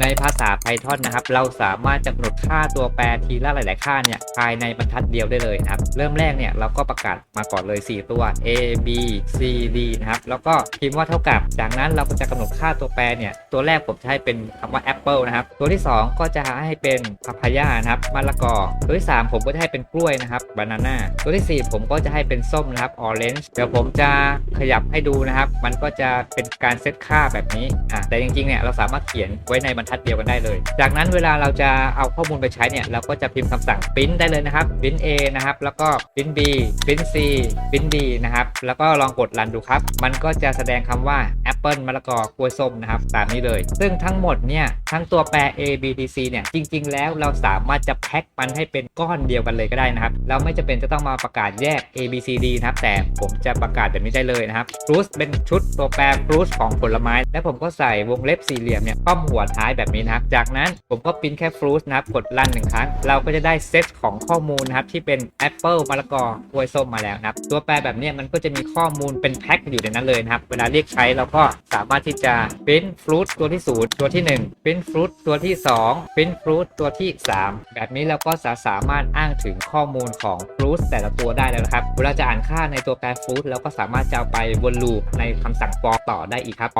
ในภาษา Python นะครับ เราสามารถกำหนดค่าตัวแปรทีละหลาย ๆ ค่าเนี่ยภายในบรรทัดเดียวได้เลยนะครับ เริ่มแรกเนี่ยเราก็ประกาศมาก่อนเลย 4 ตัว a b c d นะครับ แล้วก็พิมพ์ว่าเท่ากับ จากนั้นเราก็จะกำหนดค่าตัวแปรเนี่ย ตัวแรกผมจะให้เป็นคำว่า apple นะครับ ตัวที่ 2 ก็จะให้เป็นพ a พายานะครับมะละกอ ตัวที่ 3 ผมก็จะให้เป็นกล้วยนะครับ banana ตัวทีสี่ 4 ผมก็จะให้เป็นส้มนะครับ orange เดี๋ยวผมจะขยับให้ดูนะครับ มันก็จะเป็นการเซตค่าแบบนี้อะแต่จริง ๆ เนี่ยเราสามารถเขียนไว้ในบรรทัดเดียวกันได้เลย จากนั้นเวลาเราจะเอาข้อมูลไปใช้เนี่ยเราก็จะพิมพ์คำสั่ง print ได้เลยนะครับ print a นะครับแล้วก็ print b print c print d นะครับแล้วก็ลองกดรันดูครับ มันก็จะแสดงคำว่า apple มะละกอกล้วยส้มนะครับตามนี้เลย ซึ่งทั้งหมดเนี่ยทั้งตัวแปร a b t c เนี่ยจริง ๆ แล้วเราสามารถจะแพ็คมันให้เป็นก้อนเดียวกันเลยก็ได้นะครับ เราไม่จำเป็นจะต้องมาประกาศแยก a b c d นะครับแต่ผมจะประกาศแบบนี้ได้เลยนะครับ fruit เป็นชุดตัวแปร fruit ของผลไม้ และผมก็ใส่วงเล็บสี่เหลี่ยมเนี่ยป้อมหัวท้ายแบบนี้นะครับจากนั้นผมก็ปริ้นแค่ fruit นะครับกดรันหนึ่งครั้ง เราก็จะได้เซตของข้อมูลนะครับที่เป็น apple มะละกอกล้วยส้มมาแล้วนะครับตัวแปรแบบเนี้ยมันก็จะมีข้อมูลเป็นแพ็คอยู่ในนั้นเลยนะครับเวลาเรียกใช้เราก็สามารถที่จะปริ้น fruit ตัวที่ 0 ตัวที่ 1พิมพ์ฟลูตตัวที่2ปริ้น fruit ตัวที่ 3 แบบนี้เราก็จะสามารถอ้างถึงข้อมูลของฟลูตแต่ละตัวได้แล้วนะครับเวลาจะอ่านค่าในตัวแปรฟลูตเราก็สามารถจะไปวนลูปในคำสั่งฟอร์ต่อได้อีกครับ